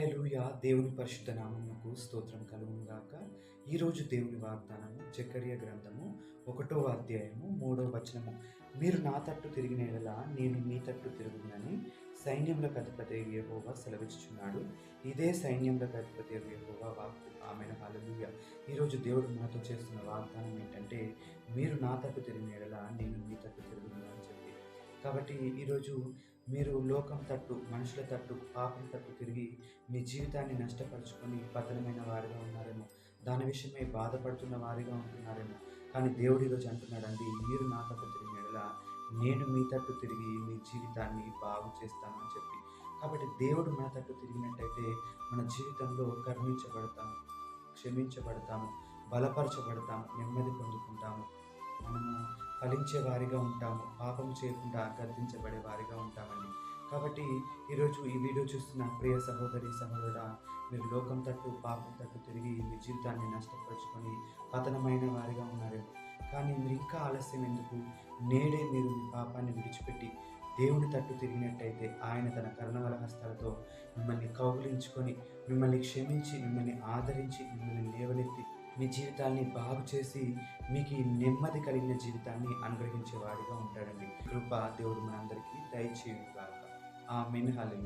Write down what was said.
Hallelujah దేవుని పరిశుద్ధ నామమునకు స్తోత్రం కలుగును గాక. ఈరోజు దేవుని వాగ్దానము చక్కర్య గ్రంథము ఒకటో అధ్యాయము మూడో వచనము. మీరు నా తట్టు తిరిగిన ఎడల నేను మీ తట్టు తిరుగునని సైన్యములకు అధిపతి యెహోవా సెలవిచ్చుచున్నాడు. ఇదే సైన్యములకు అధిపతి యెహోవా వాక్కు. ఆమెను. హాలెలూయ ఈరోజు దేవుడు మనతో చేస్తున్న వాగ్దానం ఏంటంటే మీరు నా తట్టు తిరిగిన ఎడల నేను మీ తట్టు తిరుగునని చెప్పి. కాబట్టి ఈరోజు మీరు లోకం తట్టు మనుషుల తట్టు పాపం తట్టు తిరిగి మీ జీవితాన్ని నష్టపరుచుకొని పతనమైన వారిగా ఉన్నారేమో. దాని విషయమై బాధపడుతున్న వారిగా ఉంటున్నారేమో. కానీ దేవుడు ఈరోజు అంటున్నాడండి మీరు నా తట్టు తిరిగినలా నేను మీ తట్టు తిరిగి మీ జీవితాన్ని బాగు చేస్తానని చెప్పి. కాబట్టి దేవుడు మన తట్టు తిరిగినట్టయితే మన జీవితంలో కరుణించబడతాము క్షమించబడతాము బలపరచబడతాము నెమ్మది పొందుకుంటాము. మనము ఫలించే వారిగా ఉంటాము. పాపం చేయకుండా గద్దించబడే వారిగా ఉంటామండి. కాబట్టి ఈరోజు ఈ వీడియో చూస్తున్న ప్రియ సహోదరి సహోదరుడా మీరు లోకం తట్టు పాపం తట్టు తిరిగి మీ జీవితాన్ని నష్టపరుచుకొని పతనమైన వారిగా ఉన్నారేమో కానీ మీరు ఇంకా ఆలస్యం ఎందుకు? నేడే మీరు మీ పాపాన్ని విడిచిపెట్టి దేవుని తట్టు తిరిగినట్టయితే ఆయన తన కరుణవల హస్తాలతో మిమ్మల్ని కౌగులించుకొని మిమ్మల్ని క్షమించి మిమ్మల్ని ఆదరించి మిమ్మల్ని లేవనెత్తి మీ జీవితాన్ని బాగు చేసి మీకు నెమ్మది కలిగిన జీవితాన్ని అనుగ్రహించేవాడిగా ఉంటాడండి. కృప దేవుడు మనందరికీ దయచేయుగాక. ఆ మినహాలి